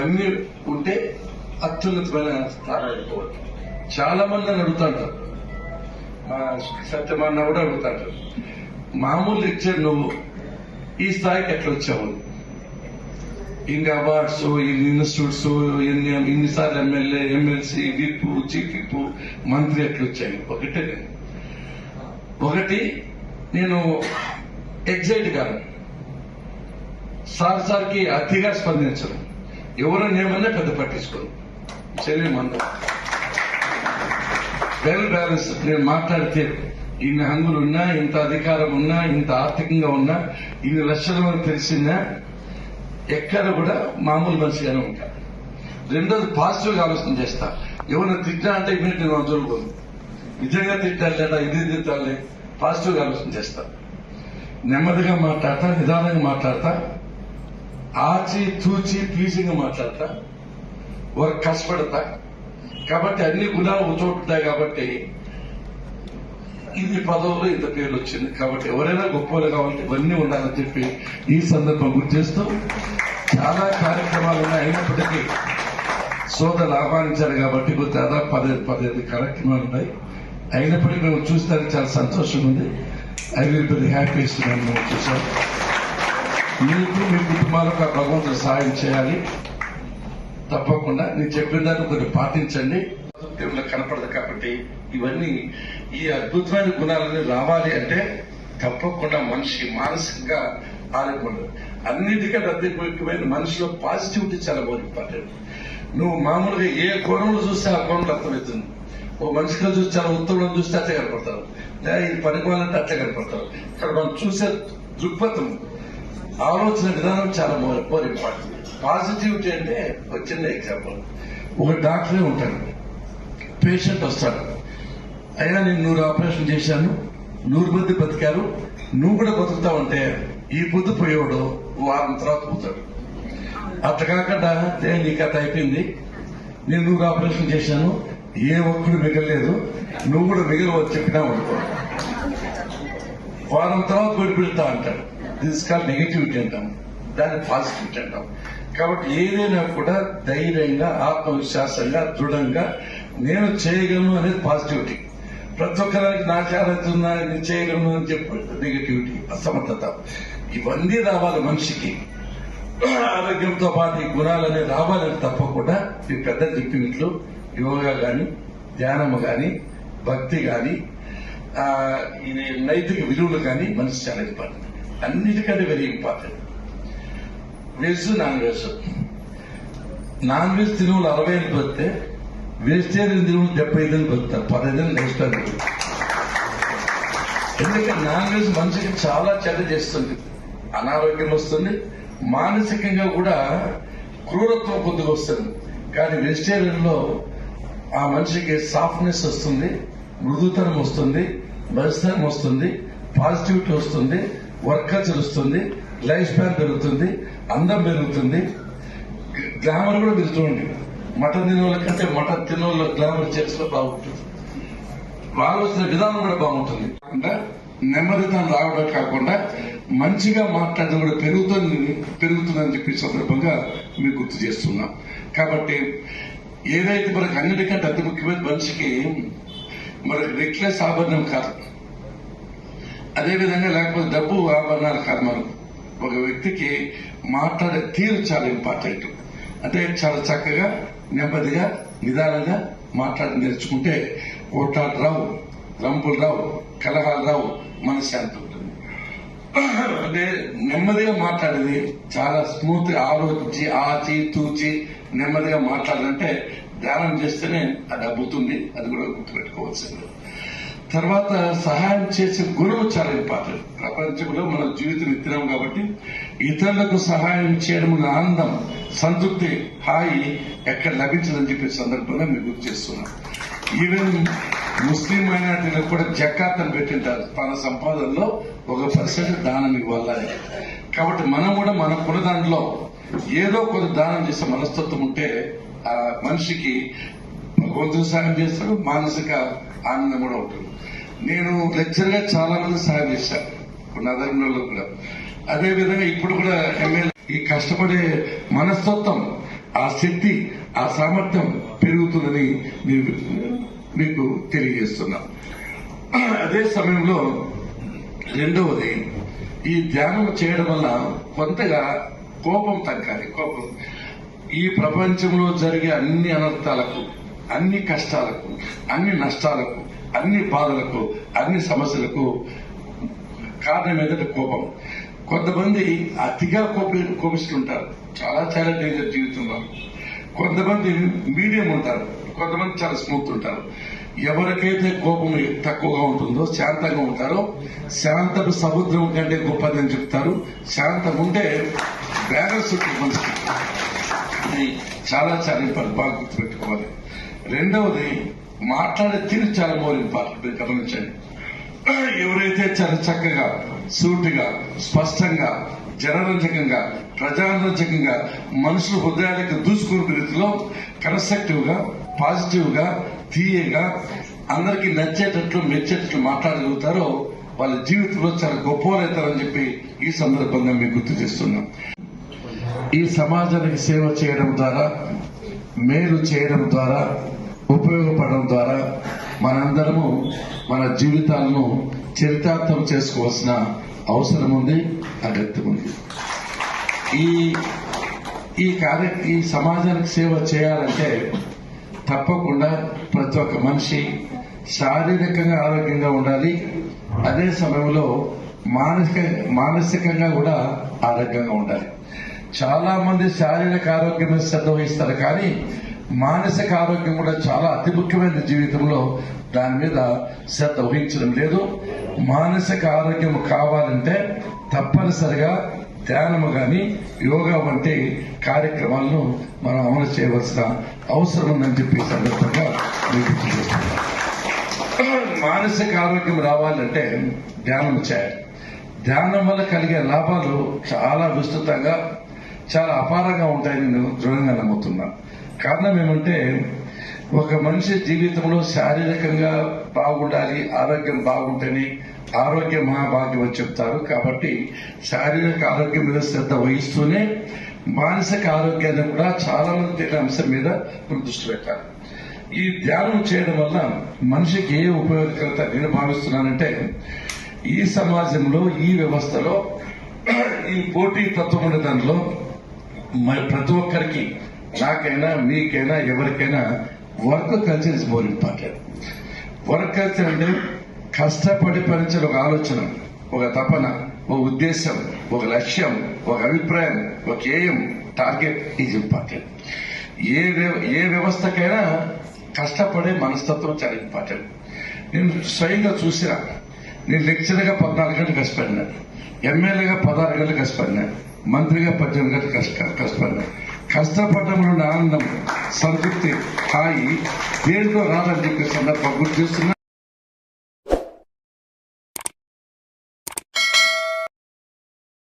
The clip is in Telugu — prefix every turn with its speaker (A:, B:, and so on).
A: ఇవన్నీ ఉంటే అత్యున్నతమైన స్థానాలు చాలా మంది నన్ను మా సత్యమాన్న కూడా అడుగుతాంటారు మామూలు లెక్చర్ నువ్వు. ఈ స్థాయికి ఎట్లా వచ్చావు? ఇన్ని అవార్డ్స్ ఇన్ని ఇన్స్టిట్యూట్స్ ఎన్ని ఇన్నిసార్లు MLA MLC whip chief whip మంత్రి ఎట్లా వచ్చాయి? ఒకటే నేను. ఒకటి నేను ఎగ్జైట్ కాను సార్ సార్కి అతిగా స్పందించను. ఎవరు నేమన్నా పెద్ద పట్టించుకోను శరీరం అందరూ వెల్ బ్యాలెన్స్ నేను మాట్లాడితే ఇన్ని హంగులు ఉన్నా ఇంత అధికారం ఉన్నా ఇంత ఆర్థికంగా ఉన్నా ఇన్ని లక్షల మనకు తెలిసిందా ఎక్కడ కూడా మామూలు మనిషిగానే ఉంటా. రెండోది పాజిటివ్గా ఆలోచన చేస్తా. ఎవరైనా తిట్టా అంటే ఇమీడియట్ నేను చూడకూడదు నిజంగా తిట్టాలి లేదా ఇది తిట్టాలి? పాజిటివ్గా ఆలోచన చేస్తా. నెమ్మదిగా మాట్లాడతా నిదానంగా మాట్లాడతా. ఆచి తూచి ప్లీజింగ్ మాట్లాడతా. ఒక కష్టపడతా. కాబట్టి అన్ని గుణాలు ఒక ఉంటాయి కాబట్టి ఇది పదవులు ఇంత పేర్లు వచ్చింది. కాబట్టి ఎవరైనా గొప్పలు కావాలంటే ఇవన్నీ ఉండాలని చెప్పి ఈ సందర్భం గుర్తు చేస్తూ చాలా కార్యక్రమాలు ఉన్నాయి. అయినప్పటికీ సోదరులు ఆహ్వానించారు కాబట్టి కొద్ది దాదాపు పదిహేను పదిహేను కార్యక్రమాలు ఉన్నాయి. అయినప్పటికీ మేము చూస్తానికి చాలా సంతోషంగా ఉంది. ఐ విల్ బి హ్యాపీ మేము చూసాం మీకు మీ కుటుంబాలకు ఆ భగవంతుడు సహాయం చేయాలి. తప్పకుండా నేను చెప్పిన దాన్ని కొన్ని పాటించండి. దేవుళ్ళకి కనపడదు కాబట్టి ఇవన్నీ ఈ అద్భుతమైన గుణాలన్నీ రావాలి అంటే తప్పకుండా మనిషి మానసికంగా ఆరోగ్యం అన్నిటికంటే అతి ముఖ్యమైన మనిషిలో పాజిటివిటీ చాలా బాగా ఇంపార్టెంట్. నువ్వు మామూలుగా ఏ కోణంలో చూస్తే ఆ కోణంలో అర్థమవుతుంది. ఓ మనిషిగా చూసి చాలా ఉత్తమంలో చూస్తే అట్లే కనపడతారు. లేదా ఇది పనికోవాలంటే అట్లే కనపడతారు. ఇక్కడ మనం చూసే దృక్పథం ఆలోచన విధానం చాలా మోర్ ఇంపార్టెంట్ పాజిటివిటీ అంటే ఒక చిన్న ఎగ్జాంపుల్ ఒక డాక్టరే ఉంటాడు. పేషెంట్ వస్తాడు. అయ్యా నేను నూరు ఆపరేషన్ చేశాను. నూరు మంది బతికారు. నువ్వు కూడా బతుకుతావంటే ఈ పొద్దు పోయేవాడు వారం తర్వాత పోతాడు. అట్లా కాకుండా నీ కథ అయిపోయింది. నేను నూరు ఆపరేషన్ చేశాను. ఏ ఒక్కడు మిగలలేదు. నువ్వు కూడా మిగలవని చెప్పినా అనుకో వారం తర్వాత విడిపెడతా అంటాడు. దిస్ కాల్ నెగిటివిటీ అంటాం దాన్ని పాజిటివిటీ అంటాం కాబట్టి ఏదైనా కూడా ధైర్యంగా ఆత్మవిశ్వాసంగా దృఢంగా నేను చేయగలను అనేది పాజిటివిటీ ప్రతి ఒక్కరికి నా ఉన్నా నేను చేయగలను అని చెప్పి నెగిటివిటీ అసమర్థత. ఇవన్నీ రావాలి మనిషికి. ఆరోగ్యంతో పాటు ఈ గుణాలన్నీ రావాలని తప్పకుండా ఈ పెద్ద చెప్పినట్లు యోగా కానీ ధ్యానము కానీ భక్తి కానీ ఇది నైతిక విలువలు కానీ మనిషి చాలా ఇబ్బంది అన్నిటికంటే very important veg non veg non veg తిరువులు అరవై ఏళ్ళు వస్తే వెజిటేరియన్ తిరువులు డెబ్బై ఐదు ఏళ్ళు బతుకుతారు పదహైదు లైఫ్ ఎందుకంటే నాన్ వెజ్ మనిషికి చాలా చెడ్డ చేస్తుంది. అనారోగ్యం వస్తుంది. మానసికంగా కూడా క్రూరత్వం కొద్దిగా వస్తుంది. కానీ వెజిటేరియన్లో ఆ మనిషికి సాఫ్ట్నెస్ వస్తుంది మృదుతనం వస్తుంది మంచితనం వస్తుంది పాజిటివిటీ వస్తుంది వర్క్ కల్చర్ వస్తుంది లైఫ్ స్పాన్ పెరుగుతుంది అందం పెరుగుతుంది. గ్లామర్ కూడా పెరుగుతుంది మటన్ తినే కంటే మటన్ తినే గ్లామర్ చేస్తే బాగుంటుంది. ఆలోచన విధానం కూడా బాగుంటుంది. కాకుండా నెమ్మదితనం రావడం కాకుండా మంచిగా మాట్లాడడం కూడా పెరుగుతుంది పెరుగుతుందని చెప్పి సందర్భంగా మీకు గుర్తు చేస్తున్నాం. కాబట్టి ఏదైతే మనకు అన్నిటికంటే అతి ముఖ్యమైన మనిషికి మనకు నెక్లెస్ ఆభరణం కాదు. అదేవిధంగా లేకపోతే డబ్బు ఆభరణాలు కర్మలు. ఒక వ్యక్తికి మాట్లాడే తీరు చాలా ఇంపార్టెంట్ అంటే చాలా చక్కగా నెమ్మదిగా నిదానంగా మాట్లాడి నేర్చుకుంటే కోట్లాడు రావు రంపులు రావు కలహాలు రావు మనశ్శాంతి ఉంటుంది. అంటే నెమ్మదిగా మాట్లాడేది చాలా స్మూత్ ఆలోచించి ఆచి తూచి నెమ్మదిగా మాట్లాడాలంటే ధ్యానం చేస్తేనే అది అబ్బుతుంది. అది కూడా గుర్తుపెట్టుకోవాల్సిందే. తర్వాత సహాయం చేసే గురువు చాలా ఇంపార్టెంట్ ప్రపంచంలో మన జీవితం ఇస్తున్నాం కాబట్టి ఇతరులకు సహాయం చేయడం ఆనందం సంతృప్తి హాయి ఎక్కడ లభించదని చెప్పే సందర్భంగా మీకు గుర్తు చేస్తున్నాం. ఈవెన్ ముస్లిం మైనార్టీలకు కూడా జకాతను పెట్టింటారు. తన సంపాదనలో ఒక పర్సెంట్ దానం ఇవ్వాలని. కాబట్టి మనం కూడా మన దాంట్లో ఏదో కొంత దానం చేసే మనస్తత్వం ఉంటే ఆ మనిషికి భగవంతుడు సహాయం చేస్తాడు మానసిక ఆనందం కూడా ఉంటుంది. నేను లెక్చర్గా చాలా మంది సహాయం చేశాను ఇప్పుడు నా దగ్గర కూడా. అదే విధంగా ఇప్పుడు కూడా ఎమ్మెల్యే ఈ కష్టపడే మనస్తత్వం ఆ శక్తి ఆ సామర్థ్యం పెరుగుతుందని మీకు మీకు తెలియజేస్తున్నాం. అదే సమయంలో రెండవది ఈ ధ్యానం చేయడం వల్ల కొంతగా కోపం తగ్గాలి. కోపం. ఈ ప్రపంచంలో జరిగే అన్ని అనర్థాలకు అన్ని కష్టాలకు అన్ని నష్టాలకు అన్ని బాధలకు అన్ని సమస్యలకు కారణం ఏంటంటే కోపం. కొంతమంది అతిగా కోపి కోపిస్తుంటారు. చాలా చాలా డేంజర్ జీవితంలో. కొంతమంది మీడియం ఉంటారు. కొంతమంది చాలా స్మూత్ ఉంటారు. ఎవరికైతే కోపం తక్కువగా ఉంటుందో శాంతంగా ఉంటారో శాంతపు సముద్రం కంటే గొప్పదని చెప్తారు. శాంతం ఉంటే బ్యాలెన్స్ ఉంటుంది మనిషికి. ఇది చాలా చాలా ఇంపార్టెంట్. బాగా గుర్తుపెట్టుకోవాలి. రెండవది మాట్లాడే తీరు చాలా మోర్ మీరు గమనించండి. ఎవరైతే చాలా చక్కగా సూటిగా స్పష్టంగా జనరంజకంగా ప్రజారంజకంగా మనుషుల హృదయాలకు దూసుకునే రీతిలో కన్స్ట్రక్టివ్గా పాజిటివ్గా తీయగా అందరికీ నచ్చేటట్లు మెచ్చేటట్లు మాట్లాడగలుగుతారో వాళ్ళ జీవితంలో చాలా గొప్పవారవుతారని చెప్పి ఈ సందర్భంగా మీకు గుర్తు చేస్తున్నాం. ఈ సమాజానికి సేవ చేయడం ద్వారా మేలు చేయడం ద్వారా ఉపయోగపడడం ద్వారా మనందరము మన జీవితాలను చరితార్థం చేసుకోవాల్సిన అవసరం ఉంది అగత్యం ఉంది. ఈ ఈ కార్య ఈ సమాజానికి సేవ చేయాలంటే తప్పకుండా ప్రతి ఒక్క మనిషి శారీరకంగా ఆరోగ్యంగా ఉండాలి. అదే సమయంలో మానసిక మానసికంగా కూడా ఆరోగ్యంగా ఉండాలి. చాలా మంది శారీరక ఆరోగ్యం శ్రద్ధ వహిస్తారు కానీ మానసిక ఆరోగ్యం కూడా చాలా అతి ముఖ్యమైన జీవితంలో దాని మీద శ్రద్ధ వహించడం లేదు. మానసిక ఆరోగ్యం కావాలంటే తప్పనిసరిగా ధ్యానము గాని యోగా వంటి కార్యక్రమాలను మనం అమలు చేయవలసిన అవసరం ఉందని చెప్పి సందర్భంగా మీకు మానసిక ఆరోగ్యం రావాలంటే ధ్యానం చేయాలి. ధ్యానం వల్ల కలిగే లాభాలు చాలా విస్తృతంగా చాలా అపారంగా ఉంటాయని నేను దృఢంగా నమ్ముతున్నాను కారణం ఏమంటే ఒక మనిషి జీవితంలో శారీరకంగా బాగుండాలి ఆరోగ్యం బాగుంటేనే ఆరోగ్య మహాభాగ్యం అని చెప్తారు. కాబట్టి శారీరక ఆరోగ్యం మీద శ్రద్ధ వహిస్తూనే మానసిక ఆరోగ్యాన్ని కూడా చాలా మంది తెలియని అంశం మీద మనం దృష్టి పెట్టాలి ఈ ధ్యానం చేయడం వల్ల మనిషికి ఏ ఉపయోగకరత నేను భావిస్తున్నానంటే ఈ సమాజంలో ఈ వ్యవస్థలో ఈ పోటీ తత్వం ఉండే దానిలో మరి ప్రతి ఒక్కరికి నాకైనా మీకైనా ఎవరికైనా work culture is more important work culture అంటే కష్టపడి పనిచేసే ఒక ఆలోచన ఒక తపన ఒక ఉద్దేశం ఒక లక్ష్యం ఒక అభిప్రాయం ఒక ఏయం టార్గెట్ ఈజ్ ఇంపార్టెంట్ ఏ ఏ వ్యవస్థకైనా కష్టపడే మనస్తత్వం చాలా ఇంపార్టెంట్ నేను స్వయంగా చూసినా నేను లెక్చర్గా పద్నాలుగు గంటలు కష్టపడినా ఎమ్మెల్యేగా పదహారు గంటలు కష్టపడినా మంత్రిగా పద్దెనిమిది గంటలు కష్ట కష్టపడినా కష్టపడడంలో ఆనందం సంతృప్తి హాయి. దేంట్లో రాదని చెప్పే సందర్భం గుర్తు చేస్తున్నా.